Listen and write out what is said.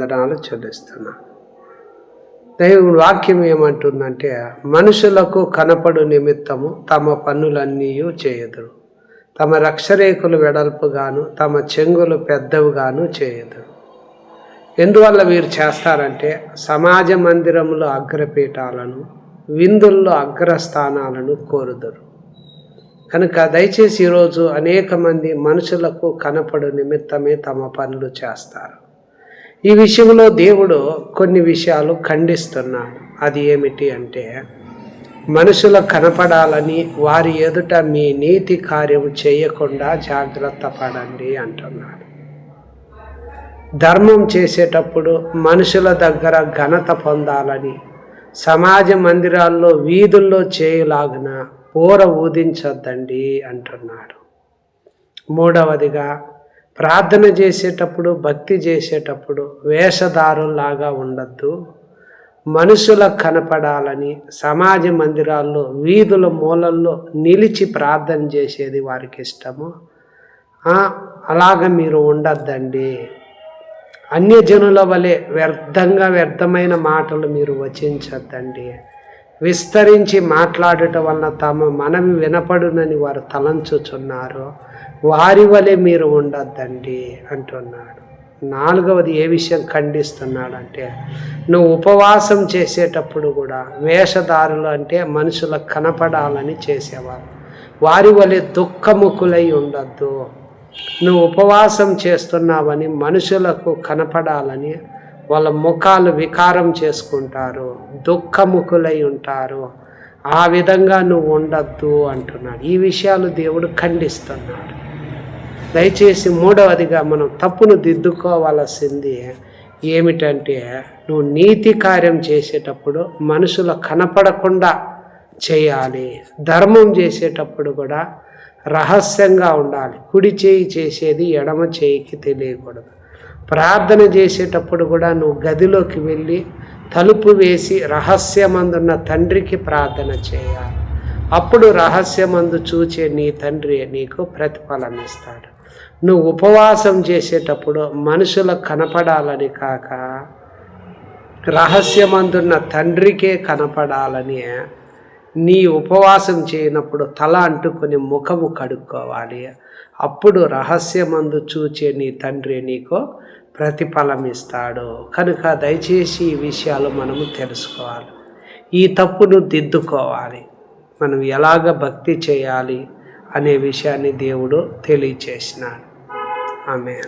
వందనాలు చెల్లిస్తున్నాను. దేవుని వాక్యం ఏమంటుందంటే మనుషులకు కనపడు నిమిత్తము తమ పనులన్నీ చేయదురు. తమ రక్షరేకులు వెడల్పుగాను తమ చెంగులు పెద్దవిగాను చేయదురు. ఎందువల్ల వీరు చేస్తారంటే సమాజ మందిరంలో అగ్రపీఠాలను విందుల్లో అగ్రస్థానాలను కోరుదురు. కనుక దయచేసి ఈరోజు అనేక మంది మనుషులకు కనపడు నిమిత్తమే తమ పనులు చేస్తారు. ఈ విషయంలో దేవుడు కొన్ని విషయాలు ఖండిస్తున్నాడు. అది ఏమిటి అంటే మనుషులు కనపడాలని వారి ఎదుట మీ నీతి కార్యం చేయకుండా జాగ్రత్త పడండి అంటున్నాడు. ధర్మం చేసేటప్పుడు మనుషుల దగ్గర ఘనత పొందాలని సమాజ మందిరాల్లో వీధుల్లో చేయలాగిన పూర ఊదించొద్దండి అంటున్నాడు. మూడవదిగా ప్రార్థన చేసేటప్పుడు భక్తి చేసేటప్పుడు వేషధారుల్లాగా ఉండద్దు. మనుషులకు కనపడాలని సమాజ మందిరాల్లో వీధుల మూలల్లో నిలిచి ప్రార్థన చేసేది వారికి ఇష్టము. అలాగ మీరు ఉండద్దండి. అన్యజనుల వలె వ్యర్థంగా వ్యర్థమైన మాటలు మీరు వచించద్దండి. విస్తరించి మాట్లాడటం వలన తమ మనవి వినపడునని వారు తలంచుచున్నారు వారి వలె మీరు ఉండొద్దండి అంటున్నాడు. నాలుగవది ఏ విషయం ఖండిస్తున్నాడంటే నువ్వు ఉపవాసం చేసేటప్పుడు కూడా వేషధారులు అంటే మనుషులకు కనపడాలని చేసేవారు. వారి వలె దుఃఖముఖులై ఉండద్దు. నువ్వు ఉపవాసం చేస్తున్నావని మనుషులకు కనపడాలని వాళ్ళ ముఖాలు వికారం చేసుకుంటారు దుఃఖముఖులై ఉంటారు. ఆ విధంగా నువ్వు ఉండద్దు అంటున్నాడు. ఈ విషయాలు దేవుడు ఖండిస్తున్నాడు. దయచేసి మూడవదిగా మనం తప్పును దిద్దుకోవాల్సింది ఏమిటంటే నువ్వు నీతి కార్యం చేసేటప్పుడు మనుషులు కనపడకుండా చేయాలి. ధర్మం చేసేటప్పుడు కూడా రహస్యంగా ఉండాలి. కుడి చేయి చేసేది ఎడమ చేయికి తెలియకూడదు. ప్రార్థన చేసేటప్పుడు కూడా నువ్వు గదిలోకి వెళ్ళి తలుపు వేసి రహస్యమందున్న తండ్రికి ప్రార్థన చేయాలి. అప్పుడు రహస్యమందు చూచే నీ తండ్రి నీకు ప్రతిఫలం ఇస్తాడు. నువ్వు ఉపవాసం చేసేటప్పుడు మనుషులకు కనపడాలని కాక రహస్యమందున్న తండ్రికే కనపడాలని నీ ఉపవాసం చేయనప్పుడు తల అంటుకొని ముఖము కడుక్కోవాలి. అప్పుడు రహస్యమందు చూచే నీ తండ్రి నీకు ప్రతిఫలం ఇస్తాడు కనుక దయచేసి ఈ విషయాలు మనము తెలుసుకోవాలి. ఈ తప్పును దిద్దుకోవాలి. మనం ఎలాగ భక్తి చేయాలి అనే విషయాన్ని దేవుడు తెలియచేసినాడు. ఆమె